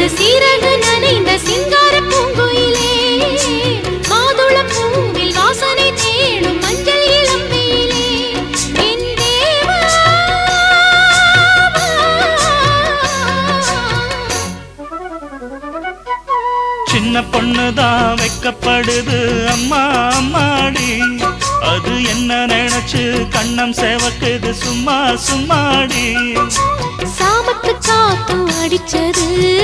இந்த சீரகு நனைந்த சிங்கார பூங்குயிலே. மாதுளம் பூவில் வாசனை தேடும் மஞ்சள் இளம்பியிலே என் தேவா சின்ன பொண்ணுதான் வைக்கப்படுது அம்மா அம்மாடி. அது என்ன நினைச்சு கண்ணம் சேவக்குது சும்மா சும்மாடி. சாமத்து காத்தும் அடிச்சது